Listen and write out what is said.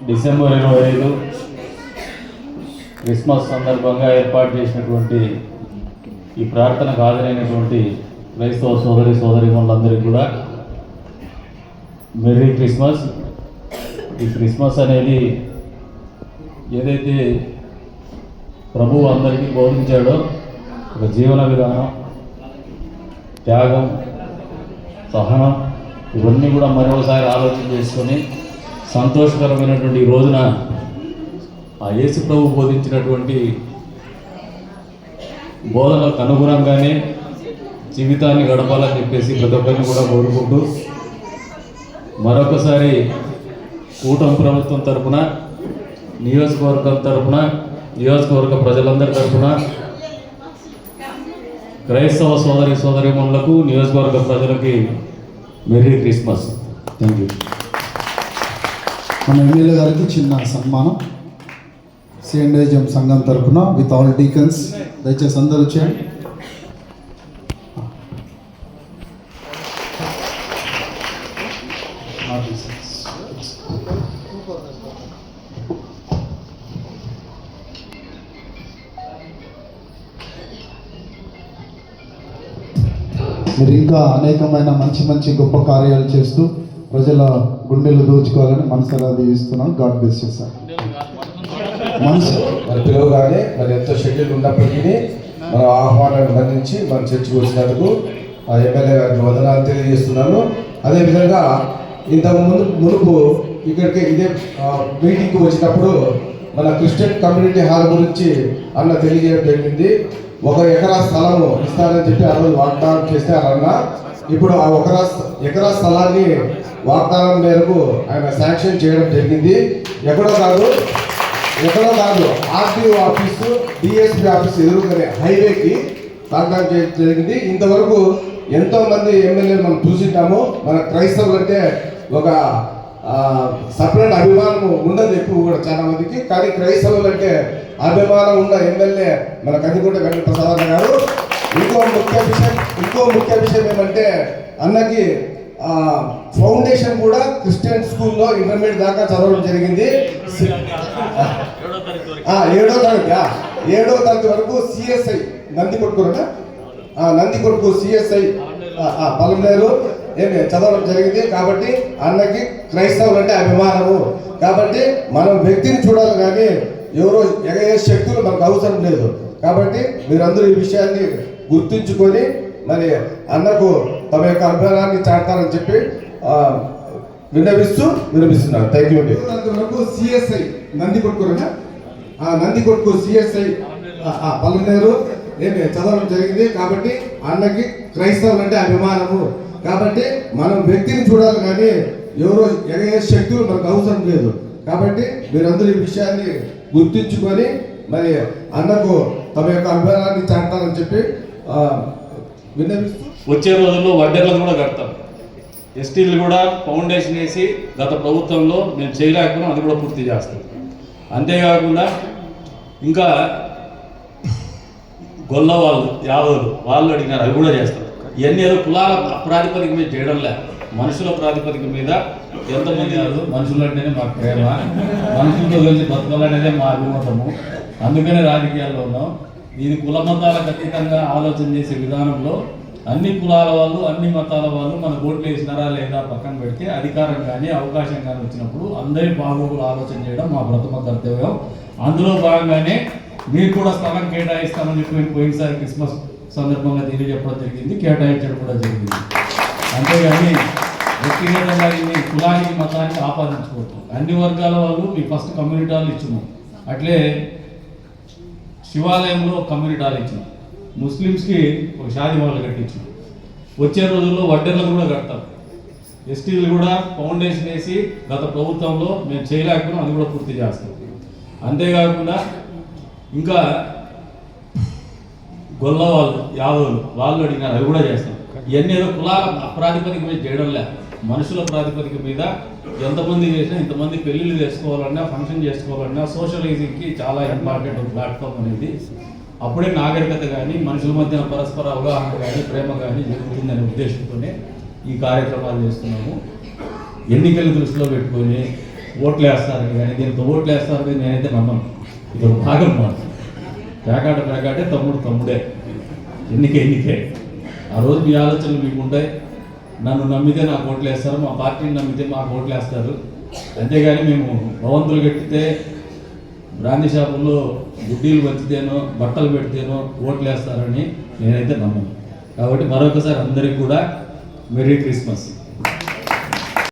December ఇరవై ఐదు Christmas సందర్భంగా ఏర్పాటు చేసినటువంటి ఈ ప్రార్థనకు హాజరైనటువంటి క్రైస్తవ సోదరి సోదరి వాళ్ళందరికీ కూడా మెర్రీ క్రిస్మస్. ఈ క్రిస్మస్ అనేది ఏదైతే ప్రభువు అందరికీ బోధించాడో ఒక జీవన విధానం త్యాగం సహనం ఇవన్నీ కూడా మరోసారి ఆలోచన చేసుకొని సంతోషకరమైనటువంటి రోజున ఆ యేసు ప్రభు బోధించినటువంటి బోధనలకు అనుగుణంగానే జీవితాన్ని గడపాలని చెప్పేసి ప్రతి ఒక్కరిని కూడా కోరుకుంటూ మరొకసారి కూటమి ప్రభుత్వం తరపున నియోజకవర్గం తరపున నియోజకవర్గ ప్రజలందరి తరపున క్రైస్తవ సోదరి సోదరిమణులకు నియోజకవర్గ ప్రజలకి మెరీ క్రిస్మస్. థ్యాంక్ యూ మన ఎమ్మెల్యే గారికి చిన్న సన్మానం. సిఎండేజం సంఘం తరఫున విత్ ఆల్ డీకన్స్ దయచేసి అందరూ వచ్చేయండి. మీరు ఇంకా అనేకమైన మంచి మంచి గొప్ప కార్యాలు చేస్తూ ప్రజల గుండెలు దోచుకోవాలని మనసులా దీవిస్తున్నాను గాడ్ బ్లెస్ యూ సార్ మనసు మరి పిలవగానే మరి ఎంతో షెడ్యూల్ ఉన్నప్పటికీ మన ఆహ్వానాన్ని మన్నించి మన చర్చకు వచ్చినందుకు ఎమ్మెల్యే గారికి వందనాలు తెలియజేస్తున్నాను. అదేవిధంగా ఇంతకు ముందు మునుపు ఇక్కడికి ఇదే మీటింగ్కి వచ్చినప్పుడు మన క్రిస్టియన్ కమ్యూనిటీ హాల్ గురించి అన్న తెలియజేయడం జరిగింది. ఒక ఎకరా స్థలము ఇస్తానని చెప్పి ఆ రోజు వాగ్దానం చేశారన్న ఇప్పుడు ఆ ఒకరా ఎకరా స్థలాన్ని వాగ్దానం మేరకు ఆయన శాంక్షన్ చేయడం జరిగింది. ఎక్కడో కాదు ఎక్కడో కాదు ఆర్టీఓ ఆఫీసు డిఎస్పీ ఆఫీస్ ఎదురుగానే హైవేకి వాగ్దానం చేయడం జరిగింది. ఇంతవరకు ఎంతో మంది ఎమ్మెల్యేలు మనం చూసింటాము. మన క్రైస్తవులు అంటే ఒక సపరేట్ అభిమానం ఉండదు ఎక్కువ కూడా చాలా మందికి. కానీ క్రైస్తవులు అంటే అభిమానం ఉన్న ఎమ్మెల్యే మన కందికుంట వెంకటప్రసాద్ అన్న గారు. ఇంకో ముఖ్య విషయం ఇంకో ముఖ్య విషయం ఏమంటే అన్నకి ఫౌండేషన్ కూడా క్రిస్టియన్ స్కూల్లో ఇంటర్మీడియట్ దాకా చదవడం జరిగింది. ఏడో తరగతి ఏడో తరగతి వరకు సిఎస్ఐ నంది కొట్టుకురా నంది కొడుకు సిఎస్ఐ పలమనేరు ఏమి చదవడం జరిగింది. కాబట్టి అన్నకి క్రైస్తవులు అంటే అభిమానము. కాబట్టి మనం వ్యక్తిని చూడాలి కానీ ఎవరో ఎగే శక్తులు మనకు అవసరం లేదు. కాబట్టి మీరందరూ ఈ విషయాన్ని గుర్తుంచుకొని మరి అన్నకు తమ యొక్క అభిమానాన్ని చాటారని చెప్పి విన్నవిస్తూ వినిపిస్తున్నారు. థ్యాంక్ యూ అండి. అంతవరకు సిఎస్ఐ నంది కొట్టుకురా ఆ నంది కొట్టుకు సిఎస్ఐ పల్లెనేరు ఏమి చదవడం జరిగింది కాబట్టి అన్నకి క్రైస్తవులు అంటే అభిమానము. కాబట్టి మనం వ్యక్తిని చూడాలి కానీ ఎవరో ఏ శక్తులు మనకు అవసరం లేదు. కాబట్టి మీరందరూ ఈ విషయాన్ని గుర్తించుకొని మరి అన్నకు తమ యొక్క అభిమానాన్ని చాటాలని చెప్పి వచ్చే రోజుల్లో వడ్డీలను కూడా కడతాం. ఎస్టీలు కూడా ఫౌండేషన్ వేసి గత ప్రభుత్వంలో మేము చేయలేకపోయినా అది కూడా పూర్తి చేస్తాం. అంతేకాకుండా ఇంకా గొల్ల వాళ్ళు యాదవులు వాళ్ళు అడిగినారు అవి కూడా చేస్తారు ఇవన్నీ ఏదో కులాల ప్రాతిపదిక మీద చేయడంలే మనుషుల ప్రాతిపదిక మీద ఎంతమంది కాదు మనుషులు అంటేనే మా ప్రేమ మనుషులతో కలిసి బతకాలనేదే మా అభిమతము అందుకనే రాజకీయాల్లో ఉన్నాం. ఇది కుల మతాలకు అతీతంగా ఆలోచన చేసే విధానంలో అన్ని కులాల వాళ్ళు అన్ని మతాల వాళ్ళు మన ఓట్లు వేసినారా లేదా పక్కన పెడితే అధికారం కానీ అవకాశం కానీ వచ్చినప్పుడు అందరి బాగోగులు ఆలోచన చేయడం మా ప్రథమ కర్తవ్యం. అందులో భాగంగానే మీరు కూడా స్థలం కేటాయిస్తామని చెప్పి మేము పోయినసారి క్రిస్మస్ సందర్భంగా తెలియజెప్పడం జరిగింది కేటాయించడం కూడా జరిగింది. అంతేగాని వ్యక్తిగతంగా ఇన్ని కులానికి మతానికి ఆపాదించుకోవద్దు. అన్ని వర్గాల వాళ్ళు మీ ఫస్ట్ కమ్యూనిటీ వాళ్ళు ఇచ్చినాం అట్లే శివాలయంలో కమ్యూనిటీ హాల్ ఇచ్చిన ముస్లిమ్స్కి ఒక షాది వాళ్ళు కట్టించాం వచ్చే రోజుల్లో వడ్డర్లకు కూడా కడతారు. ఎస్టీలు కూడా ఫౌండేషన్ వేసి గత ప్రభుత్వంలో మేము చేయలేకపోయినా అది కూడా పూర్తి చేస్తాం. అంతేకాకుండా ఇంకా గొల్ల వాళ్ళు యాదవులు వాళ్ళు అడిగినారు అవి కూడా చేస్తాం. ఇవన్నీ ఏదో కులాల ప్రాతిపదిక మీద లేదు. మనుషుల ప్రాతిపదిక మీద ఎంతమంది చేసినా ఇంతమంది పెళ్ళిళ్ళు చేసుకోవాలన్నా ఫంక్షన్ చేసుకోవాలన్నా సోషలైజింగ్కి చాలా ఇంపార్టెంట్ ప్లాట్ఫామ్ అనేది. అప్పుడే నాగరికత కానీ మనుషుల మధ్యన పరస్పర అవగాహన కానీ ప్రేమ కానీ జరుగుతుందనే ఉద్దేశంతోనే ఈ కార్యక్రమాలు చేస్తున్నాము. ఎన్నికలు దృష్టిలో పెట్టుకొని ఓట్లు వేస్తారని కానీ దీంతో ఓట్లు వేస్తారని నేనైతే నమ్మను. ఇది ఒక భాగం మాట పేకాట పేకాటే తమ్ముడు తమ్ముడే. ఎన్నిక ఎన్నికే. ఆ రోజు మీ ఆలోచనలు మీకు ఉంటాయి నన్ను నమ్మితే నాకు ఓట్లు వేస్తారు మా పార్టీని నమ్మితే మాకు ఓట్లు వేస్తారు. అంతేగాని మేము భవంతులు కట్టితే బ్రాందీ షాపుల్లో గుడ్డీలు పంచితేనో బట్టలు పెడితేనో ఓట్లు వేస్తారని నేనైతే నమ్మను. కాబట్టి మరొకసారి అందరికీ కూడా మెరీ క్రిస్మస్.